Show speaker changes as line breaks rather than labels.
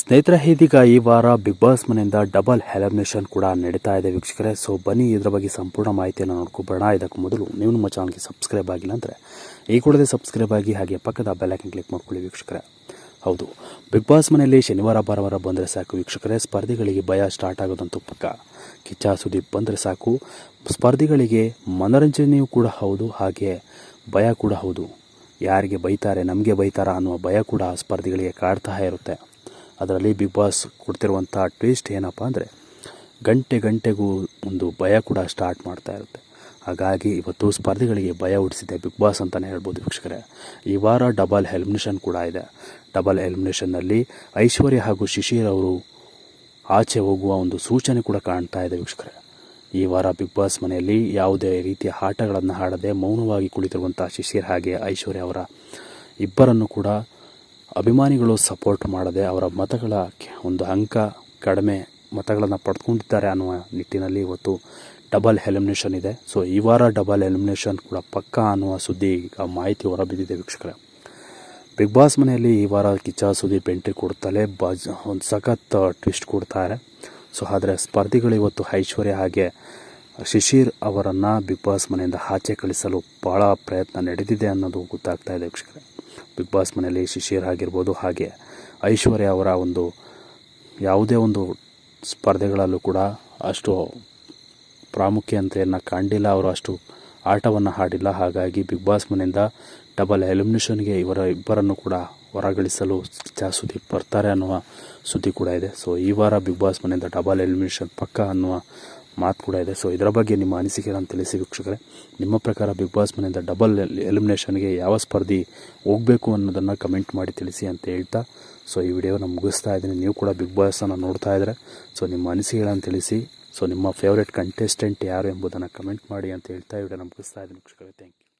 ಸ್ನೇಹಿತರೆ, ಇದೀಗ ಈ ವಾರ ಬಿಗ್ ಬಾಸ್ ಮನೆಯಿಂದ ಡಬಲ್ ಎಲಿಮಿನೇಷನ್ ಕೂಡ ನಡೀತಾ ಇದೆ ವೀಕ್ಷಕರೇ. ಸೊ ಬನ್ನಿ, ಇದರ ಬಗ್ಗೆ ಸಂಪೂರ್ಣ ಮಾಹಿತಿಯನ್ನು ನೋಡ್ಕೊಬೋಣ. ಇದಕ್ಕೂ ಮೊದಲು ನೀವು ನಮ್ಮ ಚಾನಲ್ಗೆ ಸಬ್ಸ್ಕ್ರೈಬ್ ಆಗಿಲ್ಲ ಅಂದರೆ, ಈ ಕೂಡಲೇ ಸಬ್ಸ್ಕ್ರೈಬ್ ಆಗಿ ಹಾಗೆ ಪಕ್ಕದ ಬೆಲ್ಲೈಕನ್ ಕ್ಲಿಕ್ ಮಾಡ್ಕೊಳ್ಳಿ ವೀಕ್ಷಕರೇ. ಹೌದು ಬಿಗ್ ಬಾಸ್ ಮನೆಯಲ್ಲಿ ಶನಿವಾರ, ಭಾನುವಾರ ಬಂದರೆ ಸಾಕು ವೀಕ್ಷಕರೇ. ಸ್ಪರ್ಧಿಗಳಿಗೆ ಭಯ ಸ್ಟಾರ್ಟ್ ಆಗೋದಂತೂ ಪಕ್ಕ. ಕಿಚ್ಚ, ಸುದೀಪ್ ಬಂದರೆ ಸಾಕು. ಸ್ಪರ್ಧಿಗಳಿಗೆ ಮನೋರಂಜನೆಯೂ ಕೂಡ ಹೌದು, ಹಾಗೆ ಭಯ ಕೂಡ ಹೌದು. ಯಾರಿಗೆ ಬೈತಾರೆ, ನಮಗೆ ಬೈತಾರ ಅನ್ನುವ ಭಯ ಕೂಡ ಸ್ಪರ್ಧಿಗಳಿಗೆ ಕಾಡ್ತಾ ಇರುತ್ತೆ. ಅದರಲ್ಲಿ ಬಿಗ್ ಬಾಸ್ ಕೊಡ್ತಿರುವಂಥ ಟ್ವಿಸ್ಟ್ ಏನಪ್ಪ ಅಂದರೆ ಗಂಟೆ ಗಂಟೆಗೂ ಒಂದು ಭಯ ಕೂಡ ಸ್ಟಾರ್ಟ್ ಮಾಡ್ತಾ ಇರುತ್ತೆ. ಹಾಗಾಗಿ ಇವತ್ತು ಸ್ಪರ್ಧಿಗಳಿಗೆ ಭಯ ಹುಟ್ಟಿಸಿದೆ ಬಿಗ್ ಬಾಸ್ ಅಂತಲೇ ಹೇಳ್ಬೋದು ವೀಕ್ಷಕರೇ. ಈ ವಾರ ಡಬಲ್ ಎಲಿಮಿನೇಷನ್ ಕೂಡ ಇದೆ. ಡಬಲ್ ಎಲಿಮಿನೇಷನ್ನಲ್ಲಿ ಐಶ್ವರ್ಯ ಹಾಗೂ ಶಿಶಿರ್ ಅವರು ಆಚೆ ಹೋಗುವ ಒಂದು ಸೂಚನೆ ಕೂಡ ಕಾಣ್ತಾ ಇದೆ ವೀಕ್ಷಕರೇ. ಈ ವಾರ ಬಿಗ್ ಬಾಸ್ ಮನೆಯಲ್ಲಿ ಯಾವುದೇ ರೀತಿಯ ಆಟಗಳನ್ನು ಆಡದೆ ಮೌನವಾಗಿ ಕುಳಿತಿರುವಂಥ ಶಿಶಿರ್ ಹಾಗೆ ಐಶ್ವರ್ಯ ಅವರ ಇಬ್ಬರನ್ನು ಕೂಡ ಅಭಿಮಾನಿಗಳು ಸಪೋರ್ಟ್ ಮಾಡದೆ ಅವರ ಮತಗಳ ಒಂದು ಅಂಕ ಕಡಿಮೆ ಮತಗಳನ್ನು ಪಡ್ಕೊಂಡಿದ್ದಾರೆ ಅನ್ನುವ ನಿಟ್ಟಿನಲ್ಲಿ ಇವತ್ತು ಡಬಲ್ ಎಲಿಮಿನೇಷನ್ ಇದೆ. ಸೊ ಈ ವಾರ ಡಬಲ್ ಎಲಿಮಿನೇಷನ್ ಕೂಡ ಪಕ್ಕಾ ಅನ್ನುವ ಸುದ್ದಿ ಈಗ ಮಾಹಿತಿ ಹೊರಬಿದ್ದಿದೆ ವೀಕ್ಷಕರೇ. ಬಿಗ್ ಬಾಸ್ ಮನೆಯಲ್ಲಿ ಈ ವಾರ ಕಿಚ್ಚ ಸುದೀಪ್ ಎಂಟ್ರಿ ಕೊಡ್ತಲೇ ಬಾಜ್ ಒಂದು ಸಖತ್ ಟ್ವಿಸ್ಟ್ ಕೊಡ್ತಾರೆ ಸೊ ಆದರೆ ಸ್ಪರ್ಧಿಗಳು ಇವತ್ತು ಐಶ್ವರ್ಯ ಹಾಗೆ ಶಿಶಿರ್ ಅವರನ್ನು ಬಿಗ್ ಬಾಸ್ ಮನೆಯಿಂದ ಆಚೆ ಕಳಿಸಲು ಭಾಳ ಪ್ರಯತ್ನ ನಡೆದಿದೆ ಅನ್ನೋದು ಗೊತ್ತಾಗ್ತಾ ಇದೆ ವೀಕ್ಷಕರೇ. ಬಿಗ್ ಬಾಸ್ ಮನೆಯಲ್ಲಿ ಶಿಶಿರ್ ಆಗಿರ್ಬೋದು, ಹಾಗೆ ಐಶ್ವರ್ಯ ಅವರ ಒಂದು ಯಾವುದೇ ಒಂದು ಸ್ಪರ್ಧೆಗಳಲ್ಲೂ ಕೂಡ ಅಷ್ಟು ಪ್ರಾಮುಖ್ಯತೆಯನ್ನು ಕಂಡಿಲ್ಲ ಅವರು ಅಷ್ಟು ಆಟವನ್ನು ಹಾಡಿಲ್ಲ ಹಾಗಾಗಿ ಬಿಗ್ ಬಾಸ್ ಮನೆಯಿಂದ ಡಬಲ್ ಎಲಿಮಿನೇಷನ್ಗೆ ಇವರ ಇಬ್ಬರನ್ನು ಕೂಡ ಹೊರಗಳಿಸಲು ಸುದ್ದಿ ಬರ್ತಾರೆ ಅನ್ನುವ ಸುದ್ದಿ ಕೂಡ ಇದೆ. ಸೊ, ಈ ವಾರ ಬಿಗ್ ಬಾಸ್ ಮನೆಯಿಂದ ಡಬಲ್ ಎಲಿಮಿನೇಷನ್ ಪಕ್ಕ ಅನ್ನುವ ಮಾತು ಕೂಡ ಇದೆ. ಸೊ ಇದರ ಬಗ್ಗೆ ನಿಮ್ಮ ಅನಿಸಿಕೆಗಳನ್ನು ತಿಳಿಸಿ ವೀಕ್ಷಕರೇ. ನಿಮ್ಮ ಪ್ರಕಾರ ಬಿಗ್ ಬಾಸ್ ಮನೆಯಿಂದ ಡಬಲ್ ಎಲಿಮಿನೇಷನ್ಗೆ ಯಾವ ಸ್ಪರ್ಧಿ ಹೋಗಬೇಕು ಅನ್ನೋದನ್ನು ಕಮೆಂಟ್ ಮಾಡಿ ತಿಳಿಸಿ ಅಂತ ಹೇಳ್ತಾ ಸೊ ಈ ವಿಡಿಯೋನ ಮುಗಿಸ್ತಾ ಇದ್ದೀನಿ. ನೀವು ಕೂಡ ಬಿಗ್ ಬಾಸನ್ನು ನೋಡ್ತಾ ಇದ್ದರೆ ಸೊ ನಿಮ್ಮ ಅನಿಸಿಕೆಗಳನ್ನು ತಿಳಿಸಿ ಸೊ ನಿಮ್ಮ ಫೇವ್ರೆಟ್ ಕಂಟೆಸ್ಟೆಂಟ್ ಯಾರು ಎಂಬುದನ್ನು ಕಮೆಂಟ್ ಮಾಡಿ ಅಂತ ಹೇಳ್ತಾ ಈ ವಿಡಿಯೋನ ಮುಗಿಸ್ತಾ ಇದ್ದೀನಿ ವೀಕ್ಷಕರೇ. Thank you